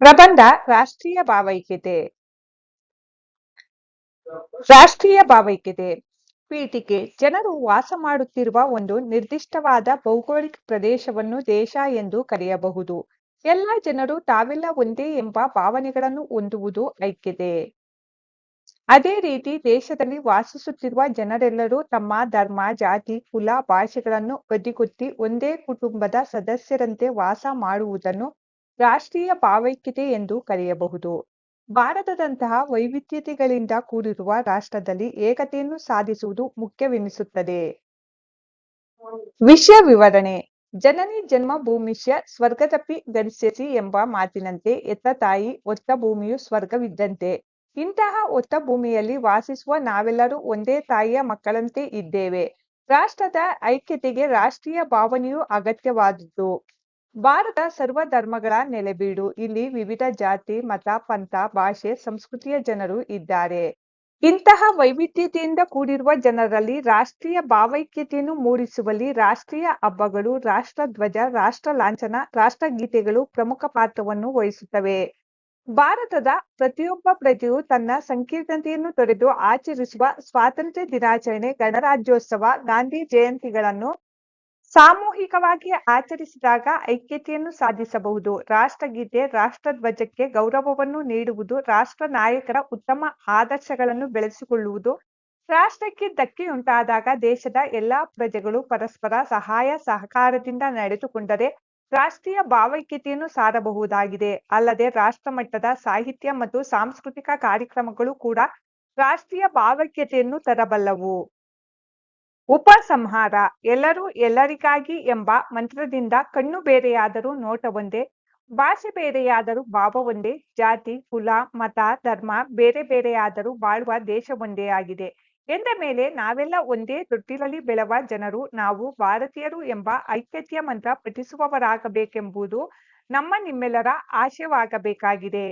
ಪ್ರಬಂಧ ರಾಷ್ಟ್ರೀಯ ಭಾವೈಕ್ಯತೆ. ರಾಷ್ಟ್ರೀಯ ಭಾವೈಕ್ಯತೆ. ಪೀಠಿಕೆ. ಜನರು ವಾಸ ಮಾಡುತ್ತಿರುವ ಒಂದು ನಿರ್ದಿಷ್ಟವಾದ ಭೌಗೋಳಿಕ ಪ್ರದೇಶವನ್ನು ದೇಶ ಎಂದು ಕರೆಯಬಹುದು. ಎಲ್ಲ ಜನರು ತಾವೆಲ್ಲ ಒಂದೇ ಎಂಬ ಭಾವನೆಗಳನ್ನು ಹೊಂದುವುದು ಐಕ್ಯತೆ. ಅದೇ ರೀತಿ ದೇಶದಲ್ಲಿ ವಾಸಿಸುತ್ತಿರುವ ಜನರೆಲ್ಲರೂ ತಮ್ಮ ಧರ್ಮ, ಜಾತಿ, ಕುಲ, ಭಾಷೆಗಳನ್ನು ಬದಿಗೊತ್ತಿ ಒಂದೇ ಕುಟುಂಬದ ಸದಸ್ಯರಂತೆ ವಾಸ ಮಾಡುವುದನ್ನು ರಾಷ್ಟ್ರೀಯ ಭಾವೈಕ್ಯತೆ ಎಂದು ಕರೆಯಬಹುದು. ಭಾರತದಂತಹ ವೈವಿಧ್ಯತೆಗಳಿಂದ ಕೂಡಿರುವ ರಾಷ್ಟ್ರದಲ್ಲಿ ಏಕತೆಯನ್ನು ಸಾಧಿಸುವುದು ಮುಖ್ಯವೆನಿಸುತ್ತದೆ. ವಿಷಯ ವಿವರಣೆ. ಜನನಿ ಜನ್ಮ ಭೂಮಿಷ್ಯ ಸ್ವರ್ಗದಪಿ ಗರಿಷ್ಯಸಿ ಎಂಬ ಮಾತಿನಂತೆ ಎತ್ತ ತಾಯಿ ಒತ್ತ ಭೂಮಿಯು ಸ್ವರ್ಗವಿದ್ದಂತೆ. ಇಂತಹ ಒತ್ತ ಭೂಮಿಯಲ್ಲಿ ವಾಸಿಸುವ ನಾವೆಲ್ಲರೂ ಒಂದೇ ತಾಯಿಯ ಮಕ್ಕಳಂತೆ ಇದ್ದೇವೆ. ರಾಷ್ಟ್ರದ ಐಕ್ಯತೆಗೆ ರಾಷ್ಟ್ರೀಯ ಭಾವನೆಯು ಅಗತ್ಯವಾದುದು ಭಾರತ ಸರ್ವ ಧರ್ಮಗಳ ನೆಲೆಬೀಡು. ಇಲ್ಲಿ ವಿವಿಧ ಜಾತಿ, ಮತ, ಪಂಥ, ಭಾಷೆ, ಸಂಸ್ಕೃತಿಯ ಜನರು ಇದ್ದಾರೆ. ಇಂತಹ ವೈವಿಧ್ಯತೆಯಿಂದ ಕೂಡಿರುವ ಜನರಲ್ಲಿ ರಾಷ್ಟ್ರೀಯ ಭಾವೈಕ್ಯತೆಯನ್ನು ಮೂಡಿಸುವಲ್ಲಿ ರಾಷ್ಟ್ರೀಯ ಹಬ್ಬಗಳು ರಾಷ್ಟ್ರ ಧ್ವಜ ರಾಷ್ಟ್ರ ಲಾಂಛನ ರಾಷ್ಟ್ರಗೀತೆಗಳು ಪ್ರಮುಖ ಪಾತ್ರವನ್ನು ವಹಿಸುತ್ತವೆ. ಭಾರತದ ಪ್ರತಿಯೊಬ್ಬ ಪ್ರಜೆಯು ತನ್ನ ಸಂಕೀರ್ಣತೆಯನ್ನು ತೊರೆದು ಆಚರಿಸುವ ಸ್ವಾತಂತ್ರ್ಯ ದಿನಾಚರಣೆ, ಗಣರಾಜ್ಯೋತ್ಸವ, ಗಾಂಧಿ ಜಯಂತಿಗಳನ್ನು ಸಾಮೂಹಿಕವಾಗಿ ಆಚರಿಸಿದಾಗ ಐಕ್ಯತೆಯನ್ನು ಸಾಧಿಸಬಹುದು. ರಾಷ್ಟ್ರಗೀತೆ, ರಾಷ್ಟ್ರಧ್ವಜಕ್ಕೆ ಗೌರವವನ್ನು ನೀಡುವುದು, ರಾಷ್ಟ್ರ ನಾಯಕರ ಉತ್ತಮ ಆದರ್ಶಗಳನ್ನು ಬೆಳೆಸಿಕೊಳ್ಳುವುದು. ರಾಷ್ಟ್ರಕ್ಕೆ ಧಕ್ಕೆಯುಂಟಾದಾಗ ದೇಶದ ಎಲ್ಲಾ ಪ್ರಜೆಗಳು ಪರಸ್ಪರ ಸಹಾಯ, ಸಹಕಾರದಿಂದ ನಡೆದುಕೊಂಡರೆ ರಾಷ್ಟ್ರೀಯ ಭಾವೈಕ್ಯತೆಯನ್ನು ಸಾರಬಹುದಾಗಿದೆ. ಅಲ್ಲದೆ ರಾಷ್ಟ್ರ ಮಟ್ಟದ ಸಾಹಿತ್ಯ ಮತ್ತು ಸಾಂಸ್ಕೃತಿಕ ಕಾರ್ಯಕ್ರಮಗಳು ಕೂಡ ರಾಷ್ಟ್ರೀಯ ಭಾವೈಕ್ಯತೆಯನ್ನು ತರಬಲ್ಲವು. ಉಪಸಂಹಾರ, ಎಲ್ಲರೂ ಎಲ್ಲರಿಗಾಗಿ ಎಂಬ ಮಂತ್ರದಿಂದ ಕಣ್ಣು ಬೇರೆಯಾದರೂ ನೋಟ ಒಂದೇ, ಭಾಷೆ ಬೇರೆಯಾದರೂ ಭಾವ ಒಂದೇ, ಜಾತಿ, ಕುಲ, ಮತ, ಧರ್ಮ ಬೇರೆ ಬೇರೆಯಾದರೂ ಬಾಳುವ ದೇಶ ಒಂದೇ ಆಗಿದೆ. ಎಂದ ಮೇಲೆ ನಾವೆಲ್ಲ ಒಂದೇ ತೊಟ್ಟಿಲಲ್ಲಿ ಬೆಳೆವ ಜನರು ನಾವು ಭಾರತೀಯರು ಎಂಬ ಐಕ್ಯತೆಯ ಮಂತ್ರ ಪಠಿಸುವವರಾಗಬೇಕೆಂಬುದು ನಮ್ಮ ನಿಮ್ಮೆಲ್ಲರ ಆಶಯವಾಗಬೇಕಾಗಿದೆ